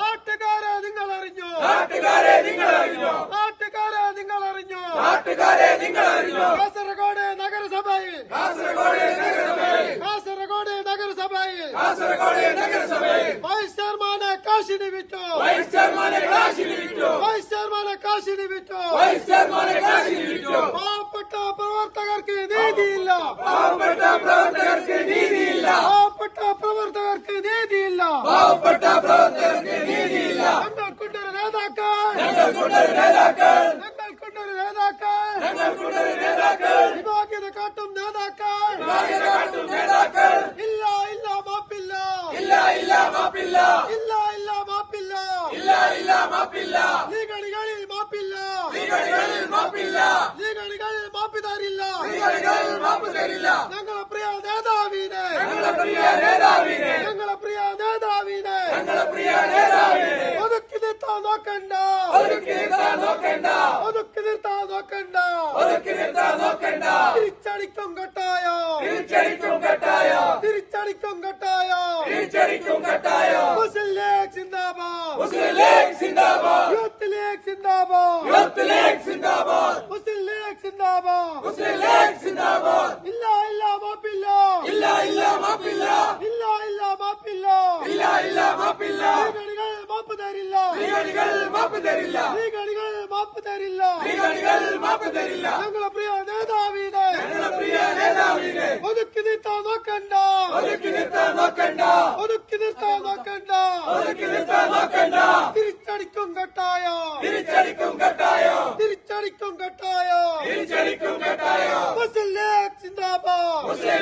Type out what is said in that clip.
നാട്ടുകാരെ നിങ്ങൾ അറിഞ്ഞോ നാട്ടുകാരെ നിങ്ങൾ അറിഞ്ഞോ നാട്ടുകാരെ നിങ്ങൾ അറിഞ്ഞോ നാട്ടുകാരെ നിങ്ങൾ അറിഞ്ഞോ കാസർഗോഡ് നഗരസഭയിൽ. കാസർഗോഡ് നഗരസഭയിൽ. കാസർഗോഡ് നഗരസഭയിൽ. കാസർഗോഡ് നഗരസഭയിൽ. വൈസ് ചെയർമാനെ കാശിനി വിറ്റു. വൈസ് ചെയർമാനെ കാശിനി വിറ്റു. വൈസ് ചെയർമാനെ കാശിനി വിറ്റു. വൈസ് ചെയർമാനെ കാശിനി വിറ്റു. പ്രവർത്തകർക്ക് നീതിയില്ല പാവപ്പെട്ട പ്രവർത്തകർക്ക് നീതിയില്ല ഞങ്ങൾക്കൊണ്ടൊരു നേതാക്കൾ ഞങ്ങൾക്കുണ്ടൊരു നേതാക്കൾ ഞങ്ങൾക്കൊണ്ടൊരു നേതാക്കൾ ഞങ്ങൾക്കുണ്ടൊരു നേതാക്കൾ വിഭാഗ്യത കാട്ടും നേതാക്കൾ ഭാഗ്യത കാട്ടും നേതാക്കൾ ഇല്ല ഇല്ല മാപ്പില്ല ഇല്ല ഇല്ല മാപ്പില്ല ഇല്ല ഇല്ല മാപ്പില്ല ഇല്ല ഇല്ല മാപ്പില്ല ലീഗണികളിൽ മാപ്പില്ല നീകളികളിൽ മാപ്പില്ല ലീഗണികളിൽ മാപ്പി തരില്ല നീകളികളിൽ മാപ്പ് തരില്ല ഞങ്ങളെ പ്രിയ നേതാവിനെ ഞങ്ങളെ പ്രിയ നേതാവിനെ. ഞങ്ങളെ പ്രിയ നേതാവിനെ. ഞങ്ങളെ പ്രിയ നേതാവിനെ. ഒതുക്കി നിർത്താൻ നോക്കണ്ട. ഒതുക്കി നിർത്താൻ നോക്കണ്ട. ഒതുക്കി നിർത്താൻ നോക്കണ്ട. ഒതുക്കി നിർത്താൻ നോക്കണ്ട. തിരിച്ചടിക്കും കട്ടായോ. തിരിച്ചടിക്കും കട്ടായോ. തിരിച്ചടിക്കും കട്ടായോ. തിരിച്ചടിക്കും കട്ടായോ. മുസ്ലിം ലീഗ് സിന്ദാബാദ്. മുസ്ലിം ലീഗ് സിന്ദാബാദ്. യൂത്ത് ലീഗ് സിന്ദാബാദ്. യൂത്ത് ലീഗ് സിന്ദാബാദ്. മുസ്ലിം ലീഗ് സിന്ദാബാദ്. മുസ്ലിം ലീഗ് സിന്ദാബാദ്. ഇല്ല ഇല്ല മാപ്പില്ല. ഇല്ല ഇല്ല മാപ്പില്ല ഇല്ല ഇല്ല മാപ്പില്ല ഇല്ല ഇല്ല മാപ്പില്ല. ലീഗണികൾ മാപ്പ് തരില്ല. നീകളികൾ മാപ്പ് തരില്ല. ലീഗണികൾ മാപ്പ് തരില്ല. നീകളികൾ മാപ്പ് തരില്ല. ഞങ്ങളെ പ്രിയ നേതാവിനെ. ഞങ്ങളെ പ്രിയ നേതാവിനെ. ഒതുക്കി നിർത്താൻ നോക്കണ്ട. ഒതുക്കി നിർത്താൻ നോക്കണ്ട. ഒതുക്കി നിർത്താൻ നോക്കണ്ട. ഒതുക്കി നിർത്താൻ നോക്കണ്ട. തിരിച്ചടിക്കും കട്ടായോ. തിരിച്ചടിക്കും കട്ടായോ. തിരിച്ചടിക്കും കട്ടായോ. തിരിച്ചടിക്കും കട്ടായോ. മുസ്ലിം ലീഗ് സിന്ദാബാദ്. മുസ്ലിം